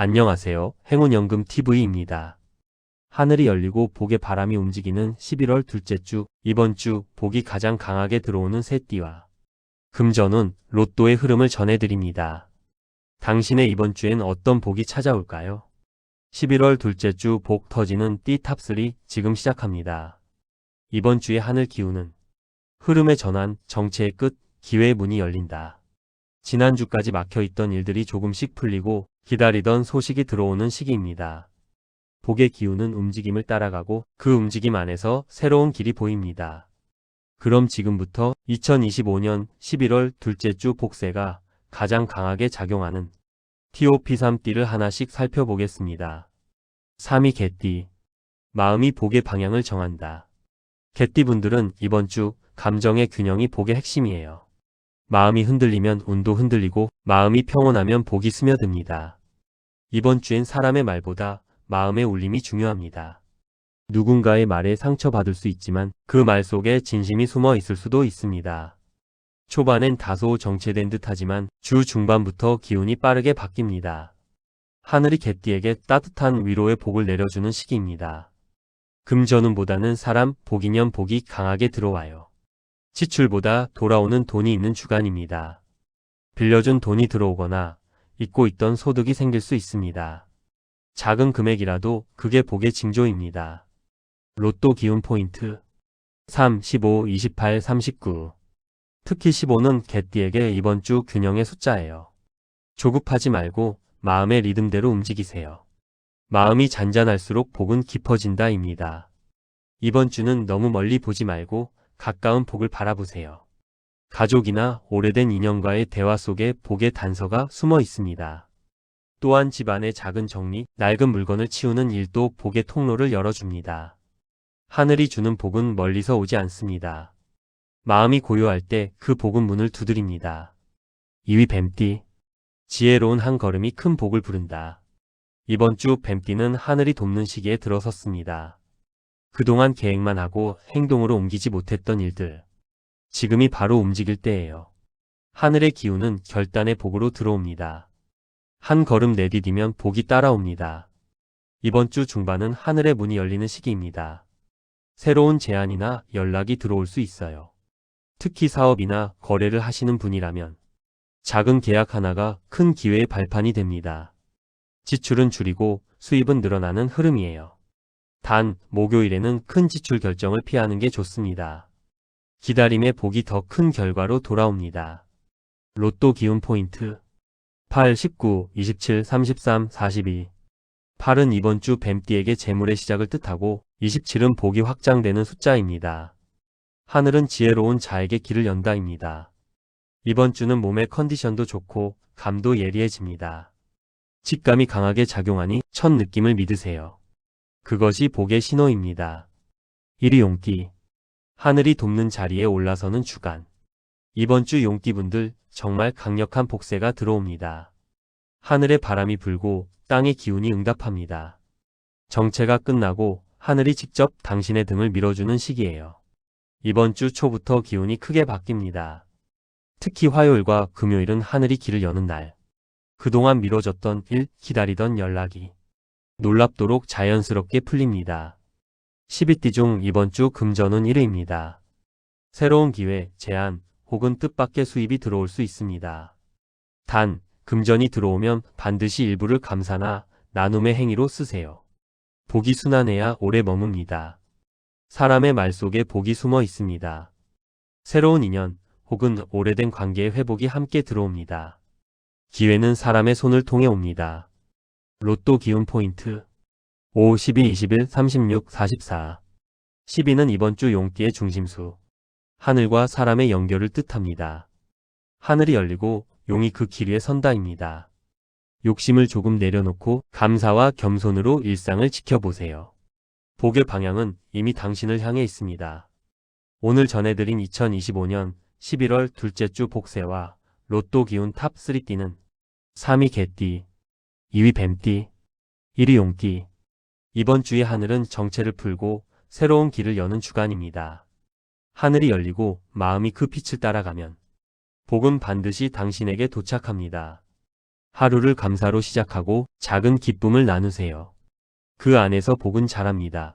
안녕하세요. 행운연금 TV입니다. 하늘이 열리고 복의 바람이 움직이는 11월 둘째 주, 이번 주 복이 가장 강하게 들어오는 새띠와 금전운, 로또의 흐름을 전해드립니다. 당신의 이번 주엔 어떤 복이 찾아올까요? 11월 둘째 주 복 터지는 띠 탑3 지금 시작합니다. 이번 주의 하늘 기운은 흐름의 전환, 정체의 끝, 기회의 문이 열린다. 지난주까지 막혀있던 일들이 조금씩 풀리고 기다리던 소식이 들어오는 시기입니다. 복의 기운은 움직임을 따라가고 그 움직임 안에서 새로운 길이 보입니다. 그럼 지금부터 2025년 11월 둘째 주 복세가 가장 강하게 작용하는 TOP3띠를 하나씩 살펴보겠습니다. 3위 개띠. 마음이 복의 방향을 정한다. 개띠분들은 이번 주 감정의 균형이 복의 핵심이에요. 마음이 흔들리면 운도 흔들리고 마음이 평온하면 복이 스며듭니다. 이번 주엔 사람의 말보다 마음의 울림이 중요합니다. 누군가의 말에 상처받을 수 있지만 그 말 속에 진심이 숨어 있을 수도 있습니다. 초반엔 다소 정체된 듯 하지만 주 중반부터 기운이 빠르게 바뀝니다. 하늘이 개띠에게 따뜻한 위로의 복을 내려주는 시기입니다. 금전운보다는 사람, 복이면 복이 강하게 들어와요. 지출보다 돌아오는 돈이 있는 주간입니다. 빌려준 돈이 들어오거나 잊고 있던 소득이 생길 수 있습니다. 작은 금액이라도 그게 복의 징조입니다. 로또 기운 포인트 3, 15, 28, 39 특히 15는 개띠에게 이번 주 균형의 숫자예요. 조급하지 말고 마음의 리듬대로 움직이세요. 마음이 잔잔할수록 복은 깊어진다입니다. 이번 주는 너무 멀리 보지 말고 가까운 복을 바라보세요. 가족이나 오래된 인연과의 대화 속에 복의 단서가 숨어 있습니다. 또한 집안의 작은 정리, 낡은 물건을 치우는 일도 복의 통로를 열어줍니다. 하늘이 주는 복은 멀리서 오지 않습니다. 마음이 고요할 때 그 복은 문을 두드립니다. 2위 뱀띠. 지혜로운 한 걸음이 큰 복을 부른다. 이번 주 뱀띠는 하늘이 돕는 시기에 들어섰습니다. 그동안 계획만 하고 행동으로 옮기지 못했던 일들. 지금이 바로 움직일 때예요. 하늘의 기운은 결단의 복으로 들어옵니다. 한 걸음 내디디면 복이 따라옵니다. 이번 주 중반은 하늘의 문이 열리는 시기입니다. 새로운 제안이나 연락이 들어올 수 있어요. 특히 사업이나 거래를 하시는 분이라면 작은 계약 하나가 큰 기회의 발판이 됩니다. 지출은 줄이고 수입은 늘어나는 흐름이에요. 단, 목요일에는 큰 지출 결정을 피하는 게 좋습니다. 기다림의 복이 더 큰 결과로 돌아옵니다. 로또 기운 포인트 8, 19, 27, 33, 42 8은 이번 주 뱀띠에게 재물의 시작을 뜻하고 27은 복이 확장되는 숫자입니다. 하늘은 지혜로운 자에게 길을 연다입니다. 이번 주는 몸의 컨디션도 좋고 감도 예리해집니다. 직감이 강하게 작용하니 첫 느낌을 믿으세요. 그것이 복의 신호입니다. 1위 용띠. 하늘이 돕는 자리에 올라서는 주간. 이번 주 용띠분들 정말 강력한 복세가 들어옵니다. 하늘의 바람이 불고 땅의 기운이 응답합니다. 정체가 끝나고 하늘이 직접 당신의 등을 밀어주는 시기예요. 이번 주 초부터 기운이 크게 바뀝니다. 특히 화요일과 금요일은 하늘이 길을 여는 날. 그동안 미뤄졌던 일, 기다리던 연락이 놀랍도록 자연스럽게 풀립니다. 12띠 중 이번 주 금전은 1위입니다. 새로운 기회, 제안, 혹은 뜻밖의 수입이 들어올 수 있습니다. 단, 금전이 들어오면 반드시 일부를 감사나 나눔의 행위로 쓰세요. 복이 순환해야 오래 머뭅니다. 사람의 말 속에 복이 숨어 있습니다. 새로운 인연 혹은 오래된 관계의 회복이 함께 들어옵니다. 기회는 사람의 손을 통해 옵니다. 로또 기운 포인트 5, 12, 21, 36, 44 12는 이번 주 용띠의 중심수. 하늘과 사람의 연결을 뜻합니다. 하늘이 열리고 용이 그 길 위에 선다입니다. 욕심을 조금 내려놓고 감사와 겸손으로 일상을 지켜보세요. 복의 방향은 이미 당신을 향해 있습니다. 오늘 전해드린 2025년 11월 둘째 주 복세와 로또 기운 탑 3 띠는 3위 개띠, 2위 뱀띠, 1위 용띠. 이번 주의 하늘은 정체를 풀고 새로운 길을 여는 주간입니다. 하늘이 열리고 마음이 그 빛을 따라가면 복은 반드시 당신에게 도착합니다. 하루를 감사로 시작하고 작은 기쁨을 나누세요. 그 안에서 복은 자랍니다.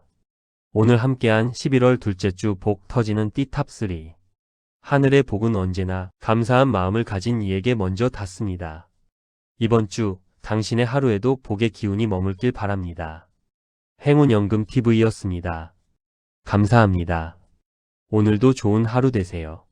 오늘 함께한 11월 둘째 주 복 터지는 띠탑3. 하늘의 복은 언제나 감사한 마음을 가진 이에게 먼저 닿습니다. 이번 주 당신의 하루에도 복의 기운이 머물길 바랍니다. 행운연금 TV였습니다. 감사합니다. 오늘도 좋은 하루 되세요.